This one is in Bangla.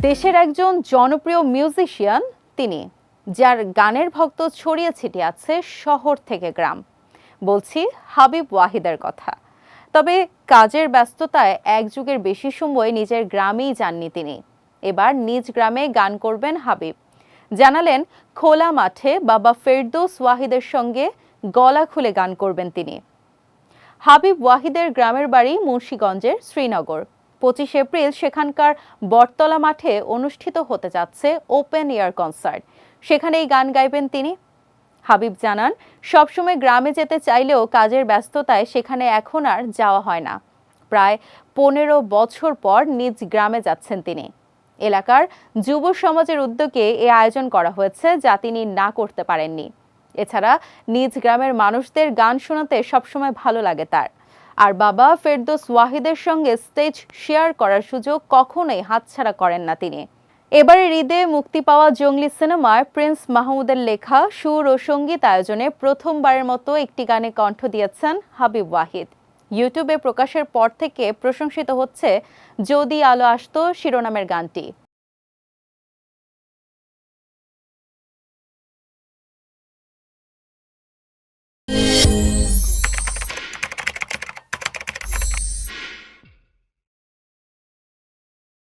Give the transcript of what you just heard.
দেশের একজন জনপ্রিয় মিউজিশিয়ান তিনি, যার গানের ভক্ত ছড়িয়ে ছিটিয়ে আছে শহর থেকে গ্রাম। বলছি হাবিব ওয়াহিদের কথা। তবে কাজের ব্যস্ততায় এক যুগের বেশি সময় নিজের গ্রামেই যাননি তিনি। এবার নিজ গ্রামে গান করবেন হাবিব। জানালেন, খোলা মাঠে বাবা ফেরদৌস ওয়াহিদের সঙ্গে গলা খুলে গান করবেন তিনি। হাবিব ওয়াহিদের গ্রামের বাড়ি মুন্সীগঞ্জের শ্রীনগর। পঁচিশ এপ্রিল সেখানকার বটতলা মাঠে অনুষ্ঠিত হতে যাচ্ছে ওপেন এয়ার কনসার্ট। সেখানেই গান গাইবেন তিনি। হাবিব জানান, সবসময় গ্রামে যেতে চাইলেও কাজের ব্যস্ততায় সেখানে এখন আর যাওয়া হয় না। প্রায় পনেরো বছর পর নিজ গ্রামে যাচ্ছেন তিনি। এলাকার যুব সমাজের উদ্যোগে এ আয়োজন করা হয়েছে যা তিনি না করতে পারেননি। এছাড়া নিজ গ্রামের মানুষদের গান শোনাতে সবসময় ভালো লাগে তার। আর বাবা ফেরদোস ওয়াহিদের সঙ্গে স্টেজ শেয়ার করার সুযোগ কখনোই হাতছাড়া করেন না তিনি। এবারের ঈদে মুক্তি পাওয়া জঙ্গলি সিনেমায় প্রিন্স মাহমুদের লেখা, সুর ও সংগীত আয়োজনে প্রথমবারের মতো একটি গানে কণ্ঠ দিয়েছেন হাবিব ওয়াহিদ। ইউটিউবে প্রকাশের পর থেকে প্রশংসিত হচ্ছে, যদি আলো আসতো শিরোনামের গানটি।